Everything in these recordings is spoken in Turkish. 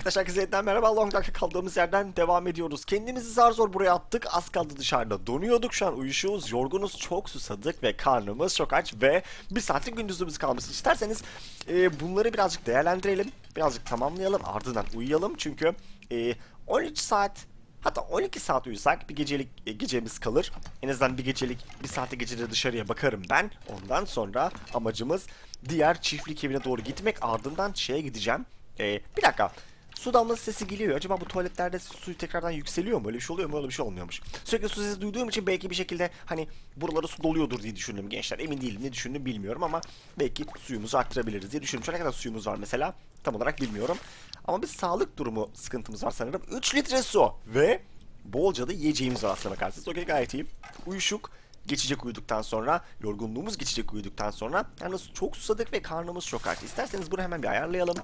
Arkadaşlar herkese yeniden merhaba. Long Dark'ta kaldığımız yerden devam ediyoruz. Kendimizi zar zor buraya attık. Az kaldı dışarıda donuyorduk. Şu an uyuşuyoruz, yorgunuz, çok susadık ve karnımız çok aç ve bir saatlik gündüzümüz kalmış. İsterseniz e, bunları birazcık değerlendirelim. Birazcık tamamlayalım. Ardından uyuyalım. Çünkü e, 13 saat Hatta 12 saat uyusak bir gecelik e, gecemiz kalır. En azından bir gecelik bir saatte gecede dışarıya bakarım ben. Ondan sonra amacımız diğer çiftlik evine doğru gitmek. Ardından şeye gideceğim. E, bir dakika. Su damlası sesi geliyor. Acaba bu tuvaletlerde su tekrardan yükseliyor mu? Öyle bir şey oluyor mu? Öyle bir şey olmuyormuş. Sürekli su sesi duyduğum için belki bir şekilde hani buralara su doluyordur diye düşündüm gençler. Emin değilim ne düşündüm bilmiyorum ama belki suyumuzu arttırabiliriz diye düşündüm. Şu ne kadar suyumuz var mesela tam olarak bilmiyorum. Ama bir sağlık durumu sıkıntımız var sanırım. 3 litre su ve bolca da yiyeceğimiz var aslına bakarsanız. Okey gayet iyi. Uyuşuk geçecek uyuduktan sonra, yorgunluğumuz geçecek uyuduktan sonra. Yalnız çok susadık ve karnımız çok aç. İsterseniz bunu hemen bir ayarlayalım.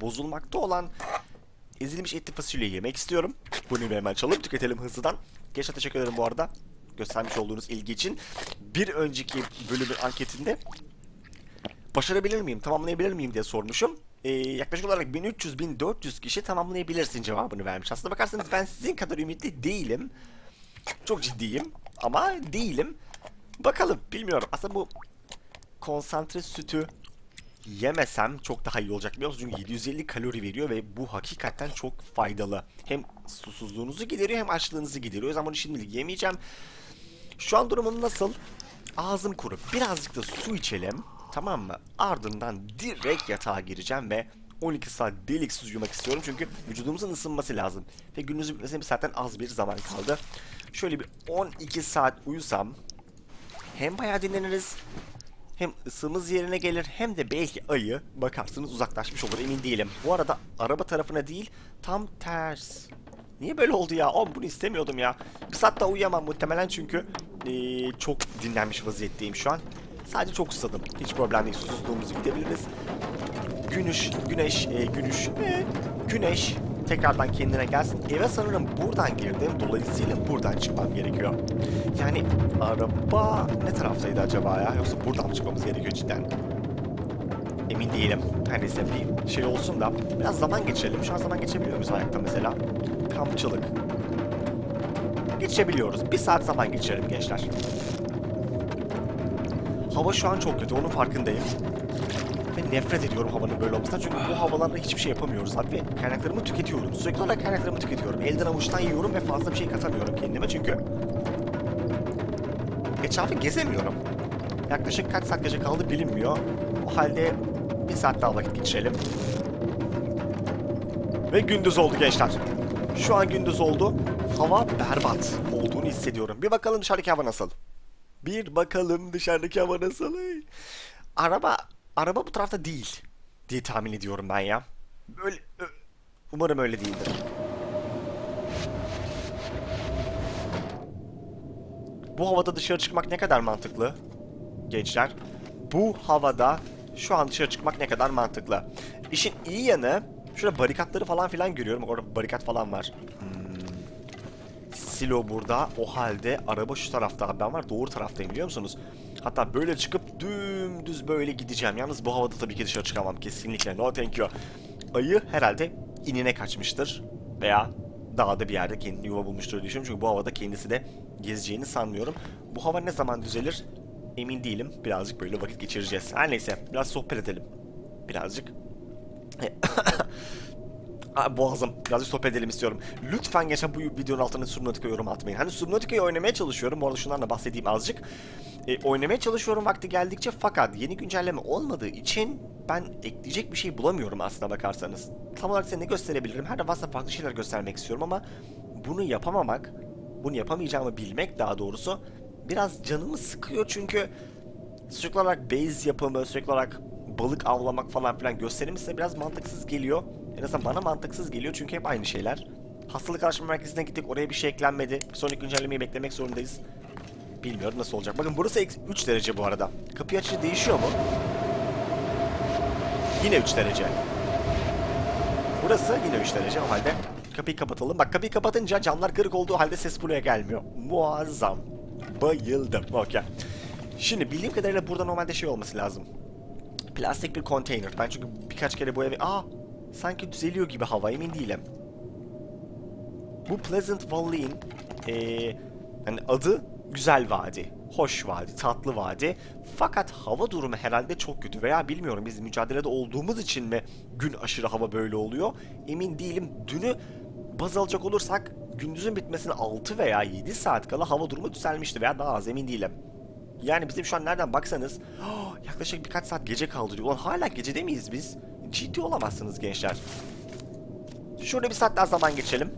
Bozulmakta olan ezilmiş etli fasulye yemek istiyorum. Bunu hemen çalıp tüketelim hızlıdan. Gençler teşekkür ederim bu arada. Göstermiş olduğunuz ilgi için. Bir önceki bölümün anketinde başarabilir miyim, tamamlayabilir miyim diye sormuşum. Ee, yaklaşık olarak 1300-1400 kişi tamamlayabilirsin cevabını vermiş. Aslında bakarsanız ben sizin kadar ümitli değilim. Çok ciddiyim ama değilim. Bakalım bilmiyorum. Aslında bu konsantre sütü yemesem çok daha iyi olacak biliyor musunuz? Çünkü 750 kalori veriyor ve bu hakikaten çok faydalı. Hem susuzluğunuzu gideriyor hem açlığınızı gideriyor. O yüzden bunu şimdilik yemeyeceğim. Şu an durumum nasıl? Ağzım kuru. Birazcık da su içelim. Tamam mı? Ardından direkt yatağa gireceğim ve 12 saat deliksiz uyumak istiyorum çünkü vücudumuzun ısınması lazım. Ve gününüzün bitmesine saatten az bir zaman kaldı. Şöyle bir 12 saat uyusam hem bayağı dinleniriz hem ısımız yerine gelir hem de belki ayı bakarsınız uzaklaşmış olur emin değilim. Bu arada araba tarafına değil tam ters. Niye böyle oldu ya? Oğlum bunu istemiyordum ya. Bir saat daha uyuyamam muhtemelen çünkü eee, çok dinlenmiş vaziyetteyim şu an. Sadece çok susadım. Hiç problem değil. Susuzluğumuzu gidebiliriz. Güneş, güneş, e, güneş, e, güneş tekrardan kendine gelsin. Eve sanırım buradan girdim. Dolayısıyla buradan çıkmam gerekiyor. Yani araba ne taraftaydı acaba ya? Yoksa buradan mı çıkmamız gerekiyor cidden? Emin değilim. Her neyse bir şey olsun da biraz zaman geçirelim. Şu an zaman geçebiliyor muyuz ayakta mesela? Kampçılık. Geçebiliyoruz. Bir saat zaman geçirelim gençler. Hava şu an çok kötü. Onun farkındayım. Nefret ediyorum havanın böyle olmasından. Çünkü bu havalarla hiçbir şey yapamıyoruz abi. Kaynaklarımı tüketiyorum. Sürekli olarak kaynaklarımı tüketiyorum. Elden avuçtan yiyorum ve fazla bir şey katamıyorum kendime çünkü. Etrafı gezemiyorum. Yaklaşık kaç saat gece kaldı bilinmiyor. O halde bir saat daha vakit geçirelim. Ve gündüz oldu gençler. Şu an gündüz oldu. Hava berbat olduğunu hissediyorum. Bir bakalım dışarıdaki hava nasıl. Bir bakalım dışarıdaki hava nasıl. Araba araba bu tarafta değil diye tahmin ediyorum ben ya. Böyle ö- umarım öyle değildir. Bu havada dışarı çıkmak ne kadar mantıklı? Gençler, bu havada şu an dışarı çıkmak ne kadar mantıklı? İşin iyi yanı, şurada barikatları falan filan görüyorum. Orada barikat falan var. Silo burada. O halde araba şu tarafta. Ben var doğru taraftayım biliyor musunuz? Hatta böyle çıkıp dümdüz böyle gideceğim. Yalnız bu havada tabii ki dışarı çıkamam kesinlikle. No thank you. Ayı herhalde inine kaçmıştır. Veya dağda bir yerde kendini yuva bulmuştur diye düşünüyorum. Çünkü bu havada kendisi de gezeceğini sanmıyorum. Bu hava ne zaman düzelir emin değilim. Birazcık böyle vakit geçireceğiz. Her neyse biraz sohbet edelim. Birazcık. Aa, boğazım. Birazcık sohbet edelim istiyorum. Lütfen geçen bu videonun altına Subnautica yorum atmayın. Hani Subnautica'yı oynamaya çalışıyorum. Bu arada şundan da bahsedeyim azıcık. E, oynamaya çalışıyorum vakti geldikçe fakat yeni güncelleme olmadığı için ben ekleyecek bir şey bulamıyorum aslına bakarsanız. Tam olarak size ne gösterebilirim? Her defasında farklı şeyler göstermek istiyorum ama bunu yapamamak, bunu yapamayacağımı bilmek daha doğrusu biraz canımı sıkıyor çünkü sürekli olarak base yapımı, sürekli olarak balık avlamak falan filan gösterimi size biraz mantıksız geliyor. En azından bana mantıksız geliyor çünkü hep aynı şeyler. Hastalık araştırma merkezine gittik oraya bir şey eklenmedi. Bir sonraki güncellemeyi beklemek zorundayız. Bilmiyorum nasıl olacak. Bakın burası 3 derece bu arada. Kapıyı açınca değişiyor mu? Yine 3 derece. Burası yine 3 derece o halde. Kapıyı kapatalım. Bak kapıyı kapatınca camlar kırık olduğu halde ses buraya gelmiyor. Muazzam. Bayıldım. Okey. Şimdi bildiğim kadarıyla burada normalde şey olması lazım. Plastik bir konteyner. Ben çünkü birkaç kere bu evi... Aa! Sanki düzeliyor gibi hava emin değilim. Bu Pleasant Valley'in eee yani adı Güzel Vadi, Hoş Vadi, Tatlı Vadi. Fakat hava durumu herhalde çok kötü veya bilmiyorum biz mücadelede olduğumuz için mi gün aşırı hava böyle oluyor emin değilim. Dünü baz alacak olursak gündüzün bitmesine 6 veya 7 saat kala hava durumu düzelmişti veya daha az emin değilim. Yani bizim şu an nereden baksanız yaklaşık birkaç saat gece kaldı diyor. Ulan hala gecede miyiz biz? Ciddi olamazsınız gençler. Şöyle bir saat daha zaman geçelim.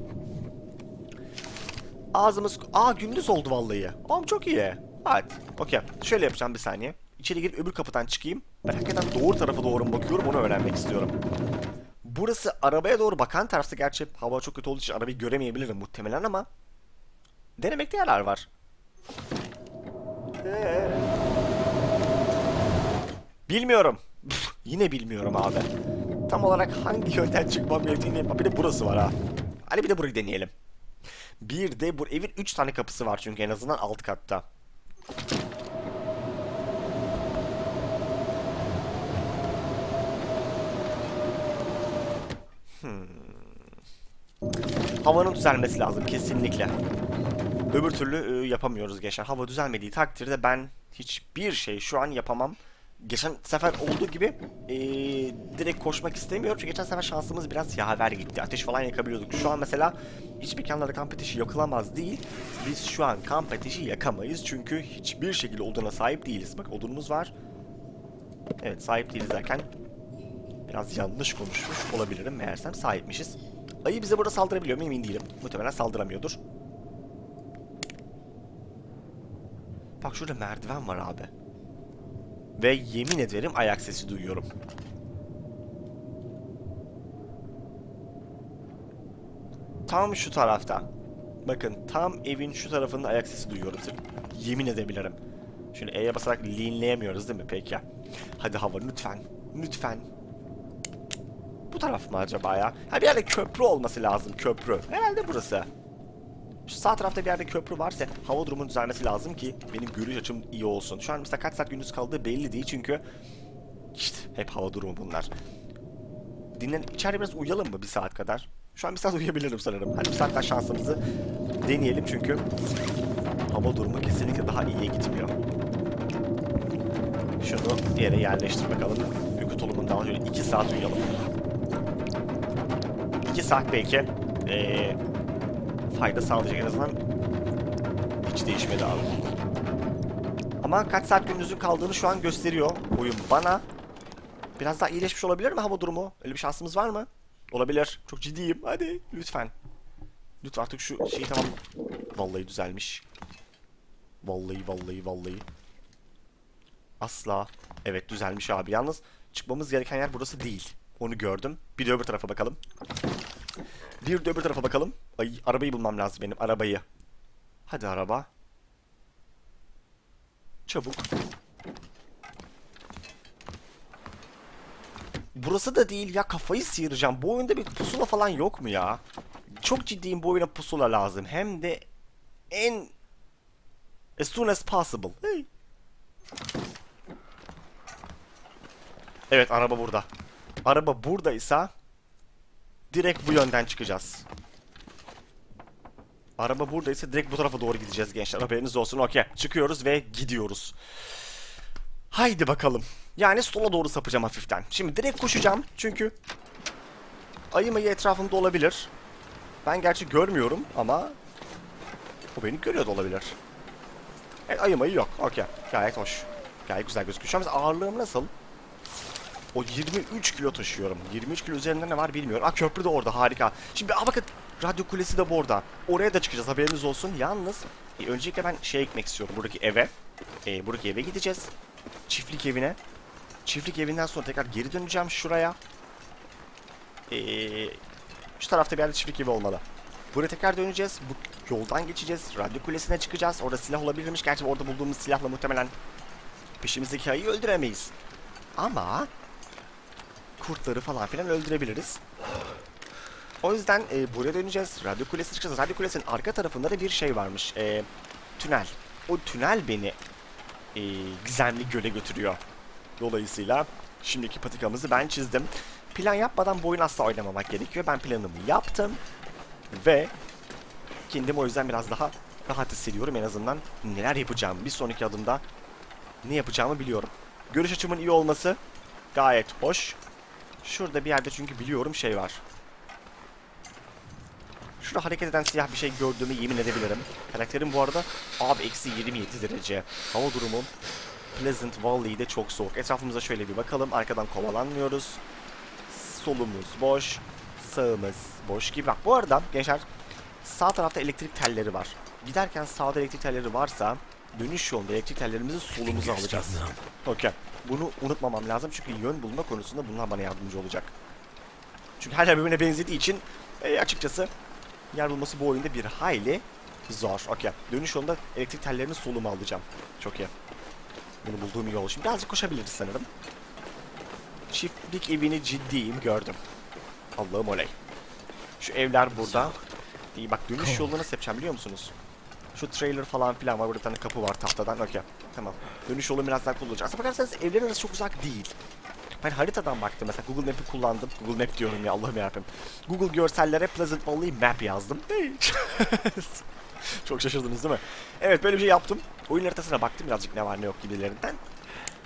Ağzımız... Aa gündüz oldu vallahi. Oğlum çok iyi. Hadi. Okey. Şöyle yapacağım bir saniye. İçeri girip öbür kapıdan çıkayım. Ben hakikaten doğru tarafa doğru mu bakıyorum onu öğrenmek istiyorum. Burası arabaya doğru bakan tarafta gerçi hava çok kötü olduğu için arabayı göremeyebilirim muhtemelen ama denemekte yarar var. Bilmiyorum. Yine bilmiyorum abi. Tam olarak hangi yönden çıkmam gerektiğini... Bir de burası var ha. Hadi bir de burayı deneyelim. Bir de bu evin 3 tane kapısı var çünkü en azından alt katta. Hmm. Havanın düzelmesi lazım kesinlikle. Öbür türlü e, yapamıyoruz gençler. Hava düzelmediği takdirde ben hiçbir şey şu an yapamam. Geçen sefer olduğu gibi e, direkt koşmak istemiyorum çünkü geçen sefer şansımız biraz yaver gitti. Ateş falan yakabiliyorduk. Şu an mesela hiçbir kenarda kamp ateşi yakılamaz değil. Biz şu an kamp ateşi yakamayız çünkü hiçbir şekilde oduna sahip değiliz. Bak odunumuz var. Evet sahip değiliz derken biraz yanlış konuşmuş olabilirim meğersem sahipmişiz. Ayı bize burada saldırabiliyor mu emin değilim. Muhtemelen saldıramıyordur. Bak şurada merdiven var abi. Ve yemin ederim ayak sesi duyuyorum. Tam şu tarafta. Bakın tam evin şu tarafında ayak sesi duyuyorum. Yemin edebilirim. Şimdi E'ye basarak linleyemiyoruz değil mi? Peki. Hadi hava lütfen. Lütfen. Bu taraf mı acaba ya? Ha bir yerde köprü olması lazım. Köprü. Herhalde burası. Şu sağ tarafta bir yerde köprü varsa hava durumunun düzelmesi lazım ki benim görüş açım iyi olsun. Şu an mesela kaç saat gündüz kaldığı belli değil çünkü işte hep hava durumu bunlar. Dinlen içeride biraz uyuyalım mı bir saat kadar? Şu an bir saat uyuyabilirim sanırım. Hadi bir saat daha şansımızı deneyelim çünkü hava durumu kesinlikle daha iyiye gitmiyor. Şunu yere yerleştir bakalım. Uyku tulumundan şöyle 2 saat uyuyalım. 2 saat belki ee, fayda sağlayacak en azından hiç değişmedi abi. Ama kaç saat gündüzün kaldığını şu an gösteriyor oyun bana. Biraz daha iyileşmiş olabilir mi hava durumu? Öyle bir şansımız var mı? Olabilir. Çok ciddiyim. Hadi lütfen. Lütfen artık şu şeyi tamam. Vallahi düzelmiş. Vallahi vallahi vallahi. Asla. Evet düzelmiş abi. Yalnız çıkmamız gereken yer burası değil. Onu gördüm. Bir de öbür tarafa bakalım. Bir de öbür tarafa bakalım. Ay, arabayı bulmam lazım benim. Arabayı. Hadi araba. Çabuk. Burası da değil ya kafayı sıyıracağım. Bu oyunda bir pusula falan yok mu ya? Çok ciddiyim bu oyuna pusula lazım. Hem de en as soon as possible. Hey. Evet araba burada. Araba buradaysa direkt bu yönden çıkacağız. Araba buradaysa direkt bu tarafa doğru gideceğiz gençler. Haberiniz olsun. Okey. Çıkıyoruz ve gidiyoruz. Haydi bakalım. Yani sola doğru sapacağım hafiften. Şimdi direkt koşacağım. Çünkü ayı mayı etrafımda olabilir. Ben gerçi görmüyorum ama o beni görüyor da olabilir. Evet ayı mayı yok. Okey. Gayet hoş. Gayet güzel gözüküyor. Şu an ağırlığım nasıl? O 23 kilo taşıyorum. 23 kilo üzerinde ne var bilmiyorum. Aa köprü de orada harika. Şimdi aa bakın radyo kulesi de burada. Oraya da çıkacağız haberiniz olsun. Yalnız e, öncelikle ben şeye gitmek istiyorum. Buradaki eve. E, buradaki eve gideceğiz. Çiftlik evine. Çiftlik evinden sonra tekrar geri döneceğim şuraya. E, şu tarafta bir yerde çiftlik evi olmalı. Buraya tekrar döneceğiz. Bu yoldan geçeceğiz. Radyo kulesine çıkacağız. Orada silah olabilirmiş. Gerçi orada bulduğumuz silahla muhtemelen peşimizdeki ayıyı öldüremeyiz. Ama kurtları falan filan öldürebiliriz. O yüzden e, buraya döneceğiz. Radyo kulesine çıkacağız. Radyo kulesinin arka tarafında da bir şey varmış. E, tünel. O tünel beni e, gizemli göle götürüyor. Dolayısıyla şimdiki patikamızı ben çizdim. plan yapmadan bu oyunu asla oynamamak gerekiyor. Ben planımı yaptım ve kendimi o yüzden biraz daha rahat hissediyorum en azından neler yapacağım bir sonraki adımda ne yapacağımı biliyorum. Görüş açımın iyi olması gayet hoş. Şurada bir yerde çünkü biliyorum şey var. Şurada hareket eden siyah bir şey gördüğümü yemin edebilirim. Karakterim bu arada abi eksi 27 derece. Hava durumum Pleasant Valley'de çok soğuk. Etrafımıza şöyle bir bakalım. Arkadan kovalanmıyoruz. Solumuz boş. Sağımız boş gibi. Bak bu arada gençler sağ tarafta elektrik telleri var. Giderken sağda elektrik telleri varsa dönüş yolunda elektrik tellerimizi solumuza alacağız. Okey. Bunu unutmamam lazım çünkü yön bulma konusunda bunlar bana yardımcı olacak. Çünkü her yer birbirine benzediği için e, açıkçası yer bulması bu oyunda bir hayli zor. Okey. Dönüş yolunda elektrik tellerini soluma alacağım. Çok iyi. Bunu bulduğum iyi oldu. Şimdi birazcık koşabiliriz sanırım. Çiftlik evini ciddiyim gördüm. Allah'ım oley. Şu evler burada. İyi bak dönüş yolunu nasıl yapacağım biliyor musunuz? Şu trailer falan filan var. Burada tane kapı var tahtadan. Okey. Tamam. Dönüş yolu biraz daha kullanacak. Aslına bakarsanız evlerin arası çok uzak değil. Ben haritadan baktım mesela Google Map'i kullandım. Google Map diyorum ya Allah'ım yarabbim. Google görsellere Pleasant Valley Map yazdım. çok şaşırdınız değil mi? Evet böyle bir şey yaptım. Oyun haritasına baktım birazcık ne var ne yok gibilerinden.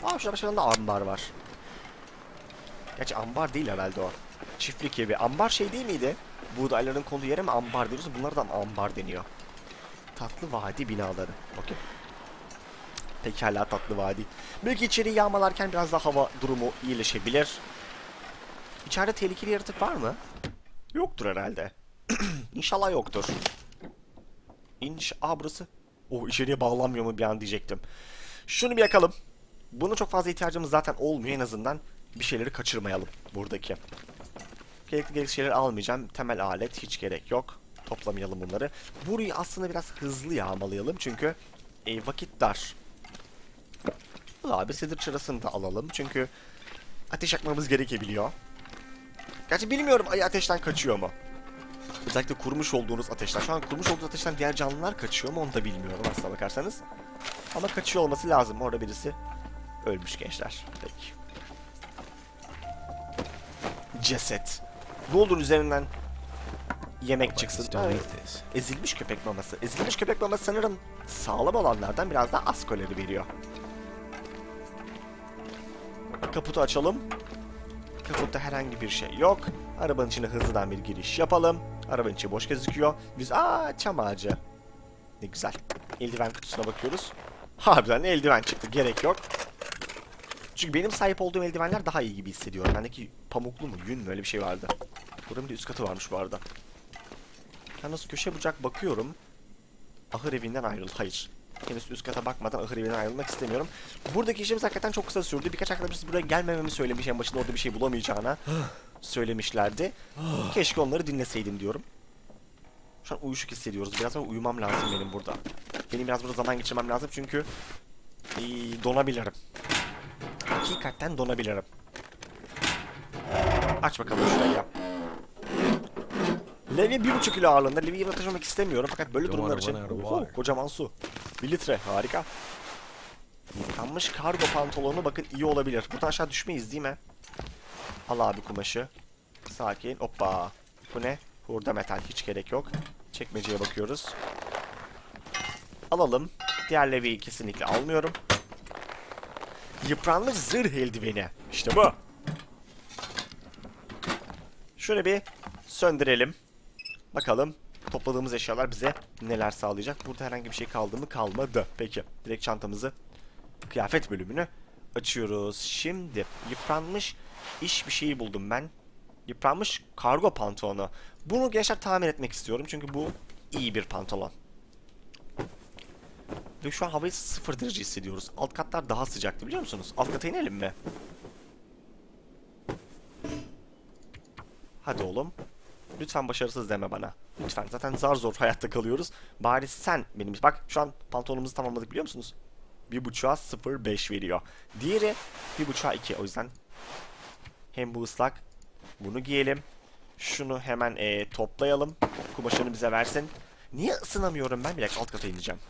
Aa şurada başında ambar var. Gerçi ambar değil herhalde o. Çiftlik evi. Ambar şey değil miydi? Buğdayların konduğu yere mi ambar diyoruz? Bunlardan ambar deniyor. Tatlı vadi binaları. Okey. Pekala tatlı vadi. Belki içeriği yağmalarken biraz daha hava durumu iyileşebilir. İçeride tehlikeli yaratık var mı? Yoktur herhalde. İnşallah yoktur. İnş... Aa burası. Oh içeriye bağlanmıyor mu bir an diyecektim. Şunu bir yakalım. Buna çok fazla ihtiyacımız zaten olmuyor en azından. Bir şeyleri kaçırmayalım buradaki. Gerekli gerekli şeyleri almayacağım. Temel alet hiç gerek yok. Toplamayalım bunları. Burayı aslında biraz hızlı yağmalayalım çünkü e, vakit dar. Abi sedir çırasını da alalım çünkü ateş yakmamız gerekebiliyor. Gerçi bilmiyorum ayı ateşten kaçıyor mu? Özellikle kurmuş olduğunuz ateşten. Şu an kurmuş olduğunuz ateşten diğer canlılar kaçıyor mu onu da bilmiyorum aslına bakarsanız. Ama kaçıyor olması lazım. Orada birisi ölmüş gençler. Peki. Ceset. Boulder üzerinden yemek çıksın. Ezilmiş köpek maması. Ezilmiş köpek maması sanırım sağlam olanlardan biraz daha az kalori veriyor. Kaputu açalım. Kaputta herhangi bir şey yok. Arabanın içine hızlıdan bir giriş yapalım. Arabanın içi boş gözüküyor. Biz aa çam ağacı. Ne güzel. Eldiven kutusuna bakıyoruz. Harbiden eldiven çıktı. Gerek yok. Çünkü benim sahip olduğum eldivenler daha iyi gibi hissediyorum. Bendeki pamuklu mu, yün mü öyle bir şey vardı. Buranın bir üst katı varmış bu arada. Ben nasıl köşe bucak bakıyorum. Ahır evinden ayrıl. Hayır. Henüz üst kata bakmadan ahır evinden ayrılmak istemiyorum. Buradaki işimiz hakikaten çok kısa sürdü. Birkaç arkadaşımız buraya gelmememi söylemiş. En başında orada bir şey bulamayacağına söylemişlerdi. Keşke onları dinleseydim diyorum. Şu an uyuşuk hissediyoruz. Biraz ama uyumam lazım benim burada. Benim biraz burada zaman geçirmem lazım çünkü ee, donabilirim. Hakikaten donabilirim. Aç bakalım şurayı. Levi bir buçuk kilo ağırlığında. Levi'yi yanına taşımak istemiyorum fakat böyle durumlar için Oho, kocaman su. Bir litre harika. Yıkanmış kargo pantolonu bakın iyi olabilir. Buradan aşağı düşmeyiz değil mi? Al abi kumaşı. Sakin. Hoppa. Bu ne? Hurda metal. Hiç gerek yok. Çekmeceye bakıyoruz. Alalım. Diğer Levi'yi kesinlikle almıyorum. Yıpranmış zırh eldiveni. İşte bu. Şöyle bir söndürelim. Bakalım topladığımız eşyalar bize neler sağlayacak. Burada herhangi bir şey kaldı mı? Kalmadı. Peki. Direkt çantamızı kıyafet bölümünü açıyoruz. Şimdi yıpranmış iş bir şeyi buldum ben. Yıpranmış kargo pantolonu. Bunu gençler tahmin etmek istiyorum çünkü bu iyi bir pantolon. Ve şu an havayı sıfır derece hissediyoruz. Alt katlar daha sıcaktı biliyor musunuz? Alt kata inelim mi? Hadi oğlum. Lütfen başarısız deme bana. Lütfen. Zaten zar zor hayatta kalıyoruz. Bari sen benim... Bak şu an pantolonumuzu tamamladık biliyor musunuz? Bir buçuğa 0.5 veriyor. Diğeri bir buçuğa 2. O yüzden hem bu ıslak. Bunu giyelim. Şunu hemen eee, toplayalım. Kumaşını bize versin. Niye ısınamıyorum ben? Bir dakika alt kata ineceğim.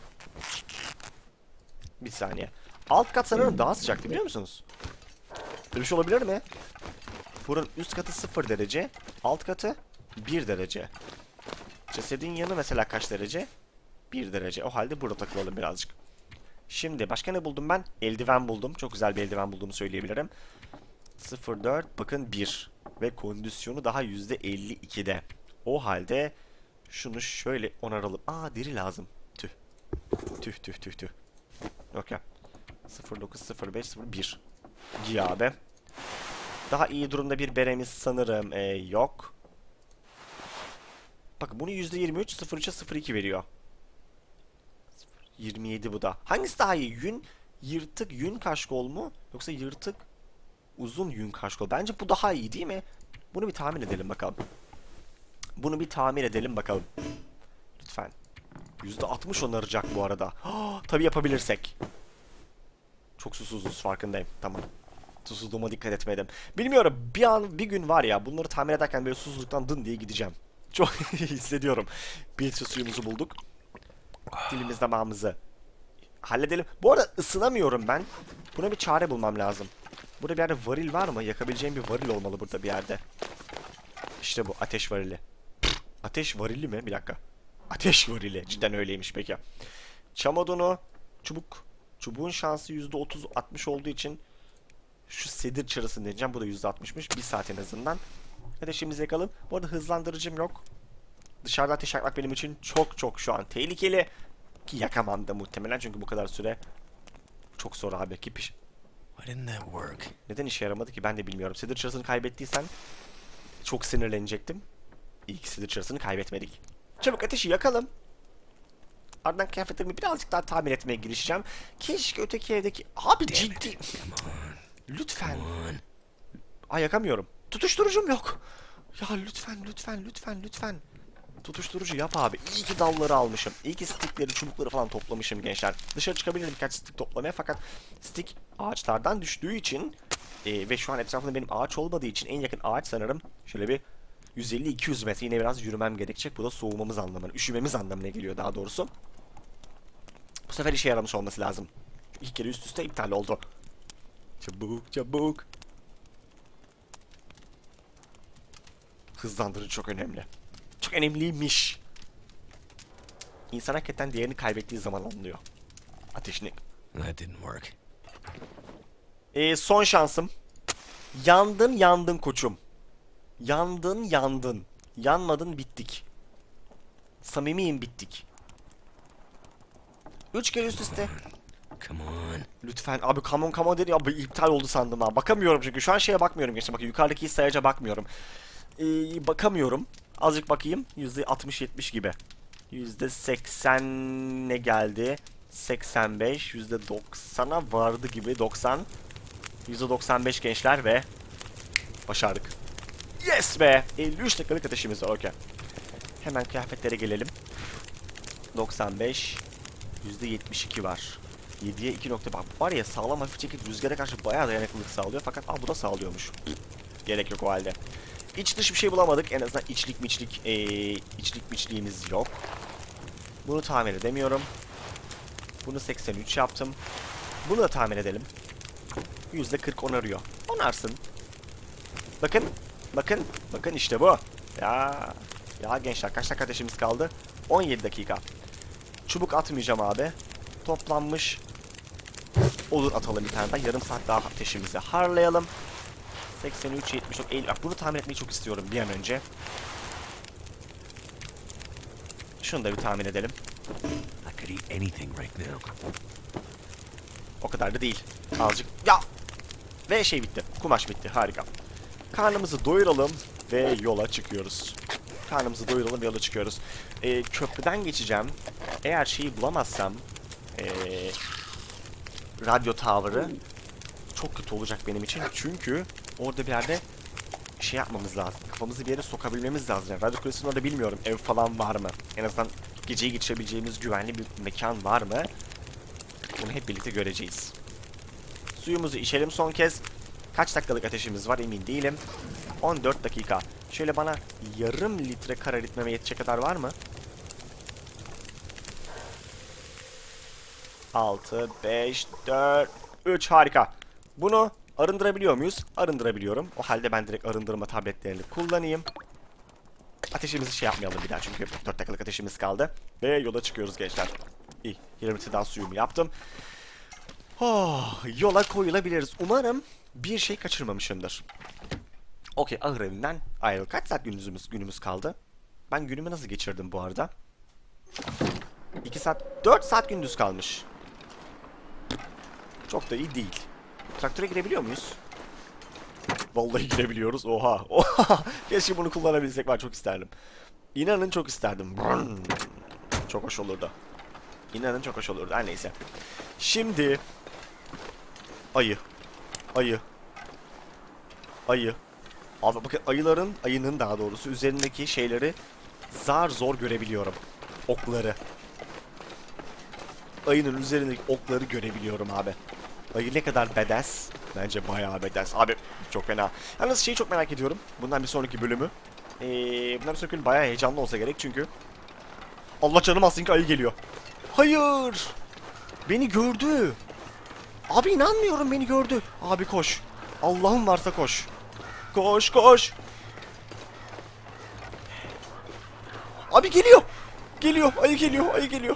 Bir saniye. Alt kat sanırım daha sıcaktı biliyor musunuz? Böyle bir şey olabilir mi? Fırın üst katı 0 derece, alt katı 1 derece. Cesedin yanı mesela kaç derece? 1 derece. O halde burada takılalım birazcık. Şimdi başka ne buldum ben? Eldiven buldum. Çok güzel bir eldiven bulduğumu söyleyebilirim. 0.4 bakın 1 ve kondisyonu daha %52'de. O halde şunu şöyle onaralım. Aa deri lazım. Tüh. Tüh tüh tüh tüh. Ya. 090501 Giy abi. Daha iyi durumda bir beremiz sanırım ee, yok. Bak bunu %23 03'e 02 veriyor. 27 bu da. Hangisi daha iyi? Yün yırtık yün kaşkol mu? Yoksa yırtık uzun yün kaşkol. Bence bu daha iyi değil mi? Bunu bir tahmin edelim bakalım. Bunu bir tahmin edelim bakalım. Lütfen. %60 onaracak bu arada. Tabii yapabilirsek. Çok susuzuz farkındayım. Tamam. Susuzluğuma dikkat etmedim. Bilmiyorum bir an bir gün var ya bunları tamir ederken böyle susuzluktan dın diye gideceğim. Çok hissediyorum. Bir litre suyumuzu bulduk. Dilimiz damağımızı halledelim. Bu arada ısınamıyorum ben. Buna bir çare bulmam lazım. Burada bir yerde varil var mı? Yakabileceğim bir varil olmalı burada bir yerde. İşte bu ateş varili. Ateş varili mi? Bir dakika. Ateş varili. Cidden öyleymiş peki. Çam odunu, çubuk. Çubuğun şansı %30-60 olduğu için şu sedir çarısını deneyeceğim. Bu da %60'mış. Bir saat en azından. Ateşimizi yakalım. Bu arada hızlandırıcım yok. Dışarıda ateş yakmak benim için çok çok şu an tehlikeli. Ki yakamam da muhtemelen çünkü bu kadar süre çok zor abi. Ki piş-? Neden işe yaramadı ki ben de bilmiyorum. Sedir çarısını kaybettiysen çok sinirlenecektim. İyi ki sedir çarısını kaybetmedik. Çabuk ateşi yakalım. Ardından kıyafetlerimi birazcık daha tamir etmeye girişeceğim. Keşke öteki evdeki... Abi ciddi... Lütfen. Ay yakamıyorum. Tutuşturucum yok. Ya lütfen lütfen lütfen lütfen. Tutuşturucu yap abi. İyi ki dalları almışım. İyi ki stickleri, çubukları falan toplamışım gençler. Dışarı çıkabilirim birkaç stick toplamaya fakat stick ağaçlardan düştüğü için e, ve şu an etrafında benim ağaç olmadığı için en yakın ağaç sanırım şöyle bir 150-200 metre yine biraz yürümem gerekecek. Bu da soğumamız anlamına, üşümemiz anlamına geliyor daha doğrusu. Bu sefer işe yaramış olması lazım. İlk kere üst üste iptal oldu. Çabuk çabuk. Hızlandırıcı çok önemli. Çok önemliymiş. İnsan hakikaten değerini kaybettiği zaman anlıyor. Ateşini. That didn't work. Ee, son şansım. Yandın yandın koçum. Yandın yandın. Yanmadın bittik. Samimiyim bittik. Üç kere üst üste. Come on. Lütfen abi come on come on dedi ya iptal oldu sandım ha. Bakamıyorum çünkü şu an şeye bakmıyorum gençler. Bakın yukarıdaki sayaca bakmıyorum. Ee, bakamıyorum. Azıcık bakayım. %60-70 gibi. %80 ne geldi? 85, %90'a vardı gibi. 90. %95 gençler ve başardık. Yes be! 53 dakikalık ateşimiz var. Okey. Hemen kıyafetlere gelelim. 95. %72 var. 7'ye 2 nokta bak var ya sağlam hafif ceket rüzgara karşı bayağı dayanıklılık sağlıyor fakat aa bu da sağlıyormuş. Gerek yok o halde. İç dış bir şey bulamadık en azından içlik miçlik ee, içlik miçliğimiz yok. Bunu tamir edemiyorum. Bunu 83 yaptım. Bunu da tamir edelim. %40 onarıyor. Onarsın. Bakın. Bakın. Bakın işte bu. Ya. Ya gençler kaç dakika ateşimiz kaldı? 17 dakika. Çubuk atmayacağım abi. Toplanmış. Olur atalım bir tane daha. Yarım saat daha ateşimizi harlayalım. 83, 70, 50. Bak bunu tamir etmeyi çok istiyorum bir an önce. Şunu da bir tamir edelim. O kadar da değil. Azıcık. Ya! Ve şey bitti. Kumaş bitti. Harika. Karnımızı doyuralım ve yola çıkıyoruz. Karnımızı doyuralım ve yola çıkıyoruz. Ee, köprüden geçeceğim. Eğer şeyi bulamazsam ee, radyo tower'ı çok kötü olacak benim için. Çünkü orada bir yerde şey yapmamız lazım. Kafamızı bir yere sokabilmemiz lazım. Yani radyo kulesinin orada bilmiyorum ev falan var mı? En azından geceyi geçirebileceğimiz güvenli bir mekan var mı? Bunu hep birlikte göreceğiz. Suyumuzu içelim son kez. Kaç dakikalık ateşimiz var emin değilim. 14 dakika. Şöyle bana yarım litre kara ritmeme yetecek kadar var mı? 6, 5, 4, 3 harika. Bunu Arındırabiliyor muyuz? Arındırabiliyorum. O halde ben direkt arındırma tabletlerini kullanayım. Ateşimizi şey yapmayalım bir daha çünkü 4 dakikalık ateşimiz kaldı. Ve yola çıkıyoruz gençler. İyi. 20 litreden suyumu yaptım. Oh, yola koyulabiliriz. Umarım bir şey kaçırmamışımdır. Okey ahır evinden ayrıl. Kaç saat günümüz, günümüz kaldı? Ben günümü nasıl geçirdim bu arada? 2 saat, 4 saat gündüz kalmış. Çok da iyi değil. Traktöre girebiliyor muyuz? Vallahi girebiliyoruz. Oha. Oha. Keşke bunu kullanabilsek var çok isterdim. İnanın çok isterdim. Çok hoş olurdu. İnanın çok hoş olurdu. Her neyse. Şimdi ayı. Ayı. Ayı. Abi bakın ayıların, ayının daha doğrusu üzerindeki şeyleri zar zor görebiliyorum. Okları. Ayının üzerindeki okları görebiliyorum abi. Ayı ne kadar bedes? Bence bayağı bedes. Abi çok fena. Yalnız şeyi çok merak ediyorum. Bundan bir sonraki bölümü. Ee, bundan bir sonraki bölüm bayağı heyecanlı olsa gerek çünkü. Allah canım alsın ki ayı geliyor. Hayır. Beni gördü. Abi inanmıyorum beni gördü. Abi koş. Allah'ın varsa koş. Koş koş. Abi geliyor. Geliyor. Ayı geliyor. Ayı geliyor.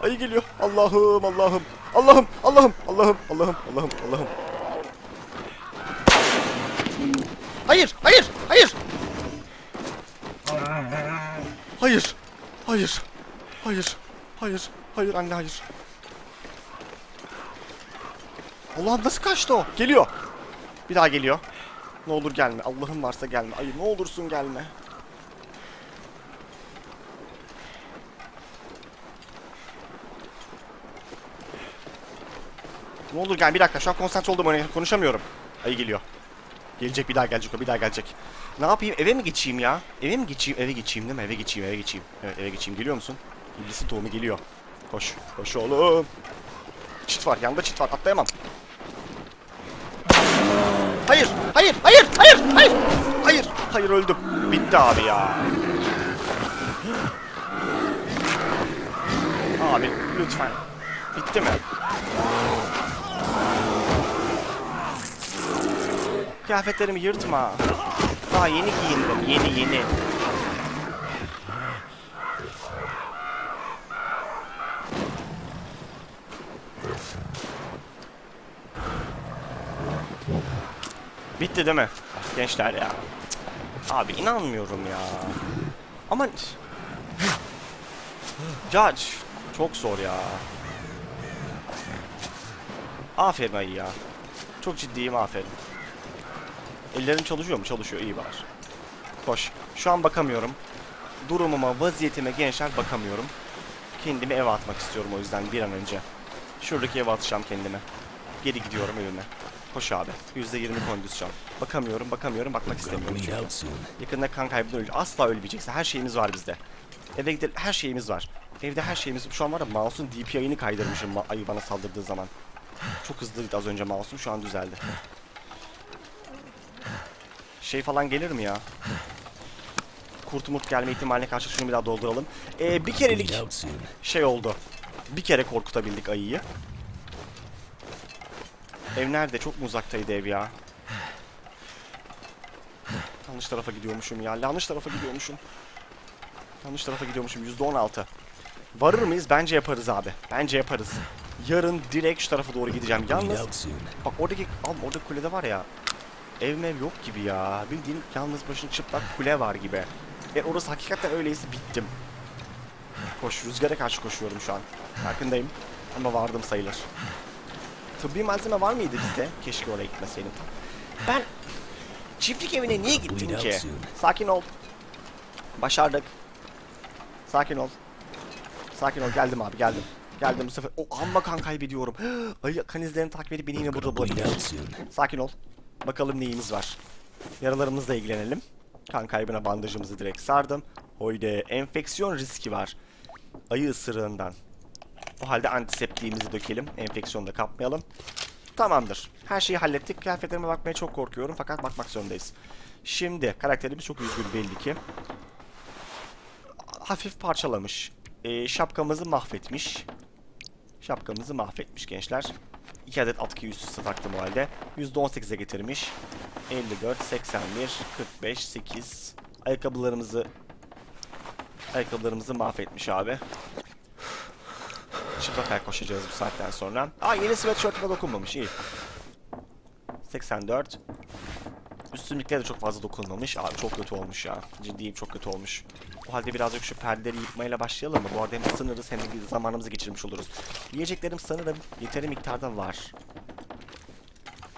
Ayı geliyor. Allah'ım Allah'ım. Allah'ım Allah'ım Allah'ım Allah'ım Allah'ım Allah'ım. Hayır hayır hayır. Hayır. Hayır. Hayır. Hayır. Hayır anne hayır. Allah'ım nasıl kaçtı o? Geliyor. Bir daha geliyor. Ne olur gelme. Allah'ın varsa gelme. Ayı ne olursun gelme. Ne olur gel bir dakika şu an konsantre oldum oynayın konuşamıyorum. Ayı geliyor. Gelecek bir daha gelecek o bir daha gelecek. Ne yapayım eve mi geçeyim ya? Eve mi geçeyim? Eve geçeyim değil mi? Eve geçeyim eve geçeyim. Evet eve geçeyim geliyor musun? İblisin tohumu geliyor. Koş. Koş oğlum. Çit var yanında çit var atlayamam. Hayır hayır hayır hayır hayır. Hayır hayır öldüm. Bitti abi ya. Abi lütfen. Bitti mi? Kıyafetlerimi yırtma. Daha yeni giyindim. Yeni yeni. Bitti değil mi? Ah, Gençler ya. Abi inanmıyorum ya. Ama... Ç- çok zor ya. Aferin ayı ya. Çok ciddiyim aferin. Ellerin çalışıyor mu? Çalışıyor. iyi var. Koş. Şu an bakamıyorum. Durumuma, vaziyetime gençler bakamıyorum. Kendimi eve atmak istiyorum o yüzden bir an önce. Şuradaki eve atacağım kendime. Geri gidiyorum evime. Koş abi. %20 kondisyon. Bakamıyorum, bakamıyorum, bakmak istemiyorum çünkü. Yakında kan kaybından ölecek. Asla ölmeyeceksin. Her şeyimiz var bizde. Eve gidelim. Her şeyimiz var. Evde her şeyimiz. Şu an var ya mouse'un DPI'ını kaydırmışım ayı bana saldırdığı zaman. Çok hızlıydı az önce mouse'um. Şu an düzeldi. Şey falan gelir mi ya? Kurt murt gelme ihtimaline karşı şunu bir daha dolduralım. Ee, bir kerelik şey oldu. Bir kere korkutabildik ayıyı. Ev nerede? Çok mu uzaktaydı ev ya? Yanlış tarafa gidiyormuşum ya. Yanlış tarafa gidiyormuşum. Yanlış tarafa gidiyormuşum. %16. Varır mıyız? Bence yaparız abi. Bence yaparız. Yarın direkt şu tarafa doğru gideceğim. Yalnız bak oradaki oğlum orada kulede var ya. Ev mev yok gibi ya. Bildiğin yalnız başına çıplak kule var gibi. Eğer orası hakikaten öyleyse bittim. Koş rüzgara karşı koşuyorum şu an. Farkındayım. Ama vardım sayılır. Tıbbi malzeme var mıydı bizde? Keşke oraya gitmeseydim. Ben çiftlik evine niye gittim ki? Sakin ol. Başardık. Sakin ol. Sakin ol geldim abi geldim. Geldim bu sefer. O amma kan kaybediyorum. Ay kan izlerini takip edip beni yine burada bulabilir. Sakin ol. Bakalım neyimiz var. Yaralarımızla ilgilenelim. Kan kaybına bandajımızı direkt sardım. Hoyde enfeksiyon riski var. Ayı ısırığından. O halde antiseptiğimizi dökelim. Enfeksiyonu da kapmayalım. Tamamdır. Her şeyi hallettik. Kıyafetlerime bakmaya çok korkuyorum fakat bakmak zorundayız. Şimdi karakterimiz çok üzgün belli ki. Hafif parçalamış. Ee, şapkamızı mahvetmiş. Şapkamızı mahvetmiş gençler. 2 adet atkıyı üst üste taktım o halde. %18'e getirmiş. 54, 81, 45, 8. Ayakkabılarımızı ayakkabılarımızı mahvetmiş abi. Çıplak ayak koşacağız bu saatten sonra. Aa yeni sweatshirt'ıma dokunmamış iyi. 84. Üstünlüklere de çok fazla dokunmamış. Abi çok kötü olmuş ya. Ciddiyim çok kötü olmuş. O halde birazcık şu perdeleri yıkmayla başlayalım mı? Bu arada hem ısınırız hem de zamanımızı geçirmiş oluruz. Yiyeceklerim sanırım yeteri miktarda var.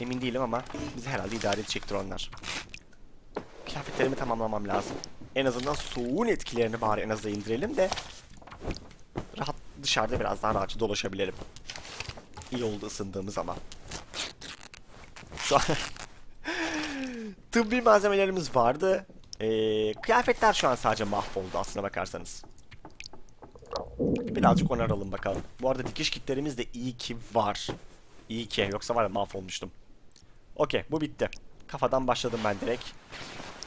Emin değilim ama bizi herhalde idare edecektir onlar. Kıyafetlerimi tamamlamam lazım. En azından soğuğun etkilerini bari en aza indirelim de rahat dışarıda biraz daha rahatça dolaşabilirim. İyi oldu ısındığımız ama. Şu an tıbbi malzemelerimiz vardı. Ee, kıyafetler şu an sadece mahvoldu aslına bakarsanız. Birazcık onaralım bakalım. Bu arada dikiş kitlerimiz de iyi ki var. İyi ki yoksa var ya mahvolmuştum. Okey bu bitti. Kafadan başladım ben direkt.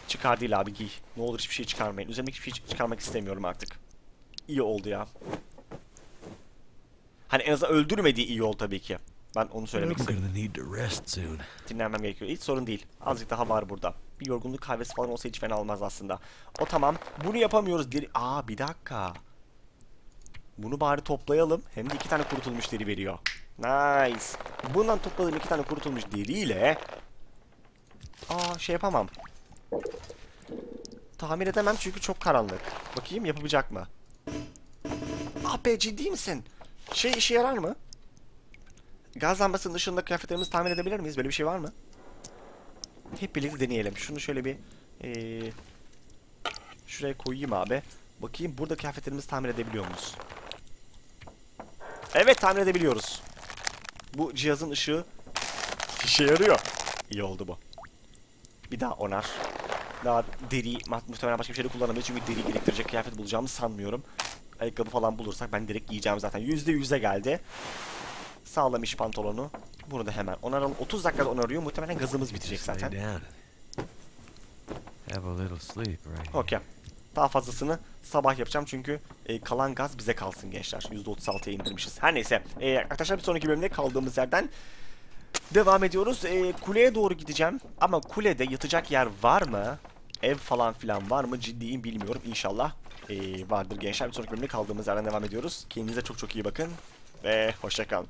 Çıkar değil abi giy. Ne olur hiçbir şey çıkarmayın. Üzerimdeki hiçbir şey çıkarmak istemiyorum artık. İyi oldu ya. Hani en azından öldürmediği iyi oldu tabii ki. Ben onu söylemek I'm istedim. Dinlenmem gerekiyor. Hiç sorun değil. Azıcık daha var burada. Bir yorgunluk kahvesi falan olsa hiç fena olmaz aslında. O tamam. Bunu yapamıyoruz. Deri... Aa bir dakika. Bunu bari toplayalım. Hem de iki tane kurutulmuş deri veriyor. Nice. Bundan topladığım iki tane kurutulmuş deriyle... Aa şey yapamam. Tamir edemem çünkü çok karanlık. Bakayım yapabilecek mı? Ah be ciddi misin? Şey işe yarar mı? Gaz lambasının ışığında kıyafetlerimizi tamir edebilir miyiz? Böyle bir şey var mı? Hep birlikte deneyelim. Şunu şöyle bir... eee, şuraya koyayım abi. Bakayım burada kıyafetlerimizi tamir edebiliyor muyuz? Evet tamir edebiliyoruz. Bu cihazın ışığı işe yarıyor. İyi oldu bu. Bir daha onar. Daha deri, mu- muhtemelen başka bir şey de kullanamayız çünkü deri gerektirecek kıyafet bulacağımı sanmıyorum. Ayakkabı falan bulursak ben direkt giyeceğim zaten. %100'e geldi. Sağlam iş pantolonu. Bunu da hemen onaralım. 30 dakikada onarıyor. Muhtemelen gazımız bitecek zaten. Okey. Daha fazlasını sabah yapacağım çünkü e, kalan gaz bize kalsın gençler. %36'ya indirmişiz. Her neyse. E, arkadaşlar bir sonraki bölümde kaldığımız yerden devam ediyoruz. E, kuleye doğru gideceğim. Ama kulede yatacak yer var mı? Ev falan filan var mı? Ciddiyim bilmiyorum. İnşallah e, vardır gençler. Bir sonraki bölümde kaldığımız yerden devam ediyoruz. Kendinize çok çok iyi bakın. Ve hoşçakalın.